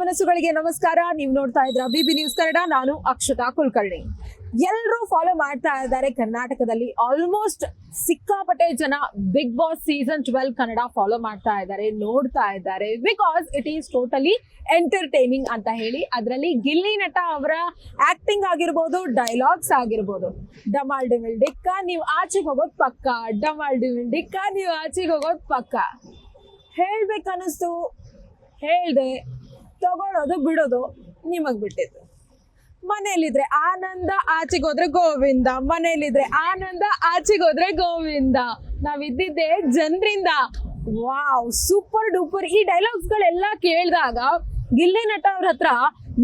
ಮನಸ್ಸುಗಳಿಗೆ ನಮಸ್ಕಾರ. ನೀವು ನೋಡ್ತಾ ಇದ್ರ ಬಿಬಿ ನ್ಯೂಸ್ ಕನ್ನಡ. ನಾನು ಅಕ್ಷತಾ ಕುಲಕರ್ಣಿ. ಎಲ್ಲರೂ ಫಾಲೋ ಮಾಡ್ತಾ ಇದ್ದಾರೆ ಕರ್ನಾಟಕದಲ್ಲಿ. ಆಲ್ಮೋಸ್ಟ್ ಸಿಕ್ಕಾಪಟ್ಟೆ ಜನ big boss season twelve Kannada follow ಮಾಡ್ತಾ ಇದ್ದಾರೆ, ನೋಡ್ತಾ ಇದ್ದಾರೆ. Because it is totally entertaining ಅಂತ ಹೇಳಿ ಅದರಲ್ಲಿ ಗಿಲ್ಲಿ ನಟ ಅವರ ಆಕ್ಟಿಂಗ್ ಆಗಿರ್ಬೋದು ಡೈಲಾಗ್ಸ್ ಆಗಿರ್ಬೋದು. ಡಮಾಲ್ ಡಿಮಿಲ್ ಡಿಕ್ಕ, ನೀವು ಆಚೆಗೆ ಹೋಗೋದು ಪಕ್ಕ. ಡಮಾಲ್ ಡಿಮಿಲ್ ಡಿಕ್ಕ, ನೀವು ಆಚೆಗೆ ಹೋಗೋದು ಪಕ್ಕ. ಹೇಳ್ಬೇಕನ್ನಿಸ್ತು. ಹೇಳ್ದೆ. ತಗೊಳ್ಳೋದು ಬಿಡೋದು ನಿಮಗ್ ಬಿಟ್ಟಿದ್ದು. ಮನೇಲಿದ್ರೆ ಆನಂದ ಆಚೆಗೋದ್ರೆ ಗೋವಿಂದ. ಮನೇಲಿದ್ರೆ ಆನಂದ ಆಚೆಗೋದ್ರೆ ಗೋವಿಂದ ಗೋವಿಂದ. ನಾವಿದ್ದಿದ್ದೆ ಜನರಿಂದ. Wow, super duper. ಈ ಡೈಲಾಗ್ಸ್ ಗಳೆಲ್ಲ ಕೇಳಿದಾಗ ಗಿಲ್ಲಿ ನಟ ಅವ್ರ ಹತ್ರ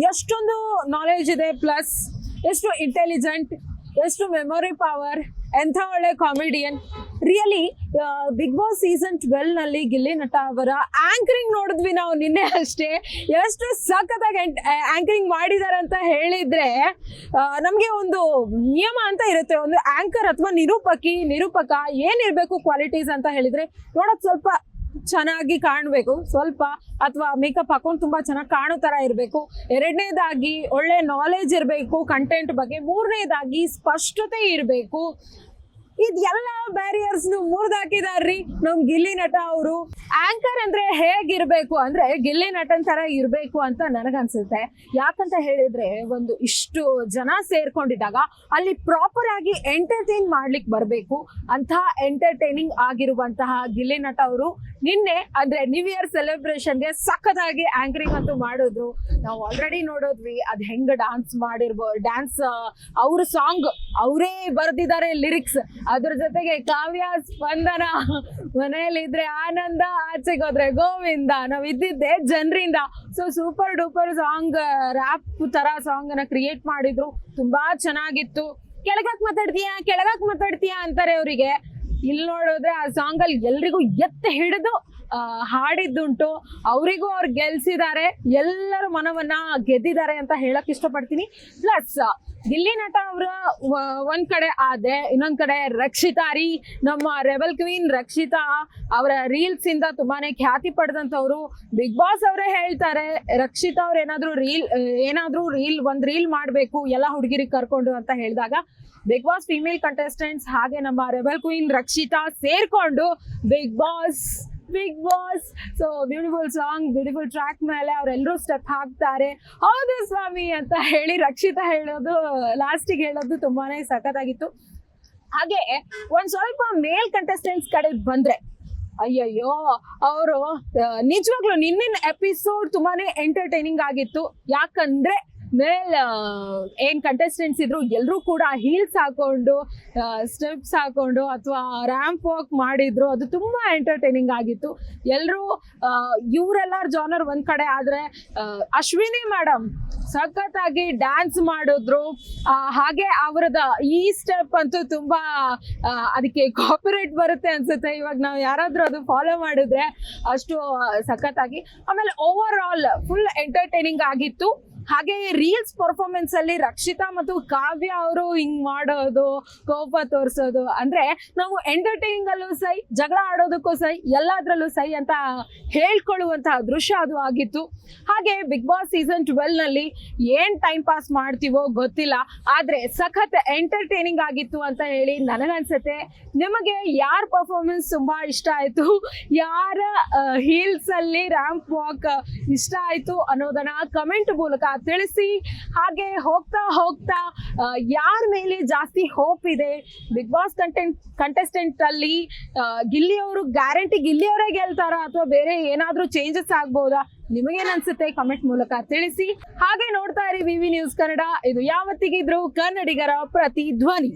ಎಷ್ಟೊಂದು ನಾಲೆಜ್ ಇದೆ, ಪ್ಲಸ್ ಎಷ್ಟು ಇಂಟೆಲಿಜೆಂಟ್ ಎಷ್ಟು ಮೆಮೊರಿ ಪವರ್ ಎಂಥ ಒಳ್ಳೆ comedian really big boss season ಟ್ವೆಲ್ನಲ್ಲಿ Gilli Nata ಅವರ ಆಂಕರಿಂಗ್ ನೋಡಿದ್ವಿ ನಾವು ನಿನ್ನೆ ಅಷ್ಟೇ. ಎಷ್ಟು ಸಖತ್ತಾಗಿ ಆಂಕರಿಂಗ್ ಮಾಡಿದ್ದಾರೆ ಅಂತ ಹೇಳಿದ್ರೆ ನಮಗೆ ಒಂದು ನಿಯಮ ಅಂತ ಇರುತ್ತೆ. ಒಂದು ಆಂಕರ್ ಅಥವಾ ನಿರೂಪಕಿ, ನಿರೂಪಕ ಏನಿರ್ಬೇಕು ಕ್ವಾಲಿಟೀಸ್ ಅಂತ ಹೇಳಿದ್ರೆ, ನೋಡಕ್ ಸ್ವಲ್ಪ ಚೆನ್ನಾಗಿ ಕಾಣಬೇಕು. ಸ್ವಲ್ಪ ಅಥವಾ ಮೇಕಪ್ ಹಾಕೊಂಡು ತುಂಬಾ ಚೆನ್ನಾಗಿ ಕಾಣೋ ತರ ಇರಬೇಕು. ಎರಡನೇದಾಗಿ ಒಳ್ಳೆ ನಾಲೆಜ್ ಇರಬೇಕು ಕಂಟೆಂಟ್ ಬಗ್ಗೆ. ಮೂರನೇದಾಗಿ ಸ್ಪಷ್ಟತೆ ಇರಬೇಕು. ಇದೆಲ್ಲ ಬ್ಯಾರಿಯರ್ಸ್ ಮುರಿದಾಕಿದಾರ್ರಿ. ನಮ್ ಗಿಲ್ಲಿ ನಟ ಅವರು. ಆಂಕರ್ ಅಂದ್ರೆ ಹೇಗಿರ್ಬೇಕು? ಅಂದ್ರೆ ಗಿಲ್ಲಿ ನಟನ್ ತರ ಇರ್ಬೇಕು ಅಂತ ನನಗನ್ಸುತ್ತೆ. ಯಾಕಂತ ಹೇಳಿದ್ರೆ ಒಂದು ಇಷ್ಟು ಜನ ಸೇರ್ಕೊಂಡಿದ್ದಾಗ ಅಲ್ಲಿ ಪ್ರಾಪರ್ ಆಗಿ ಎಂಟರ್ಟೈನ್ ಮಾಡ್ಲಿಕ್ಕೆ ಬರಬೇಕು. ಅಂತ ಎಂಟರ್ಟೈನಿಂಗ್ ಆಗಿರುವಂತಹ ಗಿಲ್ಲಿ ನಟ ಅವರು ನಿನ್ನೆ ಅಂದ್ರೆ ನ್ಯೂ ಇಯರ್ ಸೆಲೆಬ್ರೇಷನ್ಗೆ ಸಖತ್ತಾಗಿ ಆಂಕರಿಂಗ್ ಅಂತೂ ಮಾಡಿದ್ರು. ನಾವು ಆಲ್ರೆಡಿ ನೋಡೋದ್ವಿ, ಅದ್ ಹೆಂಗ್ ಡಾನ್ಸ್ ಮಾಡಿರ್ಬೋ ಡ್ಯಾನ್ಸ್ ಅವ್ರ ಸಾಂಗ್ ಅವರೇ ಬರ್ದಿದ್ದಾರೆ ಲಿರಿಕ್ಸ್ ಅದ್ರ ಜೊತೆಗೆ ಕಾವ್ಯ ಸ್ಪಂದನ, ಮನೆಯಲ್ಲಿದ್ರೆ ಆನಂದ ಆಚೆಗೆ ಹೋದ್ರೆ ಗೋವಿಂದ, ನಾವ್ ಇದ್ದಿದ್ದೆ ಜನರಿಂದ. So super duper song rap ತರ ಸಾಂಗ್ ಅನ್ನ ಕ್ರಿಯೇಟ್ ಮಾಡಿದ್ರು. ತುಂಬಾ ಚೆನ್ನಾಗಿತ್ತು. ಕೆಳಗಕ್ ಮಾತಾಡ್ತೀಯಾ? ಕೆಳಗಕ್ ಮಾತಾಡ್ತೀಯಾ ಅಂತಾರೆ ಅವರಿಗೆ. ಇಲ್ಲಿ ನೋಡಿದ್ರೆ ಆ ಸಾಂಗ್ ಅಲ್ಲಿ ಎಲ್ರಿಗೂ ಎತ್ತ ಹಿಡಿದು ಹಾಡಿದ್ದುಂಟು. ಅವರಿಗೂ ಅವ್ರು ಗೆಲ್ಸಿದ್ದಾರೆ ಎಲ್ಲರ ಮನವನ್ನ ಗೆದ್ದಿದ್ದಾರೆ ಅಂತ ಹೇಳಕ್ ಇಷ್ಟಪಡ್ತೀನಿ. ಪ್ಲಸ್ ಗಿಲ್ಲಿ ನಟ ಅವರ ಒಂದ್ ಕಡೆ ಆದ್ರೆ ಇನ್ನೊಂದ್ ಕಡೆ ರಕ್ಷಿತಾ ರೀ. ನಮ್ಮ ರೆಬಲ್ ಕ್ವೀನ್ ರಕ್ಷಿತಾ ಅವರ ರೀಲ್ಸ್ ಇಂದ ತುಂಬಾನೇ ಖ್ಯಾತಿ ಪಡೆದಂತವ್ರು ಬಿಗ್ ಬಾಸ್ ಅವರೇ ಹೇಳ್ತಾರೆ, ರಕ್ಷಿತಾ ಅವ್ರು ಏನಾದ್ರು ರೀಲ್ ಏನಾದ್ರೂ ರೀಲ್ ಒಂದ್ ರೀಲ್ ಮಾಡ್ಬೇಕು, ಎಲ್ಲ ಹುಡುಗಿರಿಗೆ ಕರ್ಕೊಂಡು ಅಂತ ಹೇಳಿದಾಗ ಬಿಗ್ ಬಾಸ್ ಫಿಮೇಲ್ ಕಂಟೆಸ್ಟೆಂಟ್ಸ್ ಹಾಗೆ ನಮ್ಮ ರೆಬಲ್ ಕ್ವೀನ್ ರಕ್ಷಿತಾ ಸೇರ್ಕೊಂಡು big boss big boss so beautiful song beautiful track ಮೇಲೆ ಅವರೆಲ್ಲರೂ ಸ್ಟೆಪ್ ಹಾಕ್ತಾರೆ. ಹೌದು ಸ್ವಾಮಿ ಅಂತ ಹೇಳಿ ರಕ್ಷಿತಾ ಹೇಳೋದು ಲಾಸ್ಟಿಗೆ ಹೇಳೋದು ತುಂಬಾನೇ ಸಖತ್ತಾಗಿತ್ತು. ಹಾಗೆ ಒಂದ್ ಸ್ವಲ್ಪ ಮೇಲ್ ಕಂಟೆಸ್ಟೆಂಟ್ಸ್ ಕಡೆ ಬಂದ್ರೆ, ಅಯ್ಯಯ್ಯೋ, ಅವರು ನಿಜವಾಗ್ಲೂ ನಿನ್ನಿನ ಎಪಿಸೋಡ್ ತುಂಬಾನೇ ಎಂಟರ್ಟೈನಿಂಗ್ ಆಗಿತ್ತು. ಯಾಕಂದ್ರೆ ಮೇಲ್ ಆ, ಏನ್ ಕಂಟೆಸ್ಟೆಂಟ್ಸ್ ಇದ್ರು ಎಲ್ಲರೂ ಕೂಡ ಹೀಲ್ಸ್ ಹಾಕೊಂಡು ಸ್ಟೆಪ್ಸ್ ಹಾಕೊಂಡು ಅಥವಾ ರ್ಯಾಂಪ್ ವಾಕ್ ಮಾಡಿದ್ರು. ಅದು ತುಂಬಾ ಎಂಟರ್ಟೈನಿಂಗ್ ಆಗಿತ್ತು. ಎಲ್ಲರೂ ಇವರೆಲ್ಲರ ಜಾನರ್ ಒಂದ್ ಕಡೆ ಆದ್ರೆ ಅಶ್ವಿನಿ ಮೇಡಮ್ ಸಖತ್ತಾಗಿ ಡ್ಯಾನ್ಸ್ ಮಾಡಿದ್ರು. ಹಾಗೆ ಅವರದ ಈ ಸ್ಟೆಪ್ ಅಂತೂ ತುಂಬಾ ಅದಕ್ಕೆ ಕಾಪಿರೇಟ್ ಬರುತ್ತೆ ಅನ್ಸುತ್ತೆ. ಇವಾಗ ನಾವು ಯಾರಾದ್ರೂ ಅದು ಫಾಲೋ ಮಾಡಿದ್ರೆ ಅಷ್ಟು ಸಖತ್ತಾಗಿ. ಆಮೇಲೆ ಓವರ್ ಆಲ್ ಫುಲ್ ಎಂಟರ್ಟೈನಿಂಗ್ ಆಗಿತ್ತು. ಹಾಗೆ ರೀಲ್ಸ್ ಪರ್ಫಾರ್ಮೆನ್ಸ್ ಅಲ್ಲಿ ರಕ್ಷಿತಾ ಮತ್ತು ಕಾವ್ಯ ಅವರು ಹಿಂಗ್ ಮಾಡೋದು, ಕೋಪ ತೋರಿಸೋದು. ಅಂದ್ರೆ ನಾವು ಎಂಟರ್ಟೈನಿಂಗ್ ಅಲ್ಲೂ ಸೈ, ಜಗಳ ಆಡೋದಕ್ಕೂ ಸೈ, ಎಲ್ಲದ್ರಲ್ಲೂ ಸೈ ಅಂತ ಹೇಳ್ಕೊಳ್ಳುವಂತಹ ದೃಶ್ಯ ಅದು ಆಗಿತ್ತು. ಹಾಗೆ ಬಿಗ್ ಬಾಸ್ ಸೀಸನ್ ಟ್ವೆಲ್ನಲ್ಲಿ ಏನ್ ಟೈಮ್ ಪಾಸ್ ಮಾಡ್ತೀವೋ ಗೊತ್ತಿಲ್ಲ. ಆದ್ರೆ ಸಖತ್ ಎಂಟರ್ಟೈನಿಂಗ್ ಆಗಿತ್ತು ಅಂತ ಹೇಳಿ ನನಗನ್ಸುತ್ತೆ. ನಿಮಗೆ ಯಾರ ಪರ್ಫಾರ್ಮೆನ್ಸ್ ತುಂಬಾ ಇಷ್ಟ ಆಯ್ತು? ಯಾರ ಹೀಲ್ಸ್ ಅಲ್ಲಿ ರ್ಯಾಂಪ್ ವಾಕ್ ಇಷ್ಟ ಆಯ್ತು ಅನ್ನೋದನ್ನ ಕಮೆಂಟ್ ಮೂಲಕ ತಿಳಿಸಿ. ಹಾಗೆ ಹೋಗ್ತಾ ಹೋಗ್ತಾ ಯಾರ ಮೇಲೆ ಜಾಸ್ತಿ ಹೋಪ್ ಇದೆ? ಬಿಗ್ ಬಾಸ್ ಕಂಟೆಂಟ್ ಕಂಟೆಸ್ಟೆಂಟ್ ಅಲ್ಲಿ ಆ, ಗಿಲ್ಲಿ ಅವರು ಗ್ಯಾರಂಟಿ ಗಿಲ್ಲಿ ಅವರೇ ಗೆಲ್ತಾರ? ಅಥವಾ ಬೇರೆ ಏನಾದರೂ ಚೇಂಜಸ್ ಆಗ್ಬೋದಾ? ನಿಮಗೇನ್ ಅನ್ಸುತ್ತೆ ಕಮೆಂಟ್ ಮೂಲಕ ತಿಳಿಸಿ. ಹಾಗೆ ನೋಡ್ತಾ ಇರಿ ವಿವಿ ನ್ಯೂಸ್ ಕನ್ನಡ. ಇದು ಯಾವತ್ತಿಗಿದ್ರು ಕನ್ನಡಿಗರ ಪ್ರತಿ ಧ್ವನಿ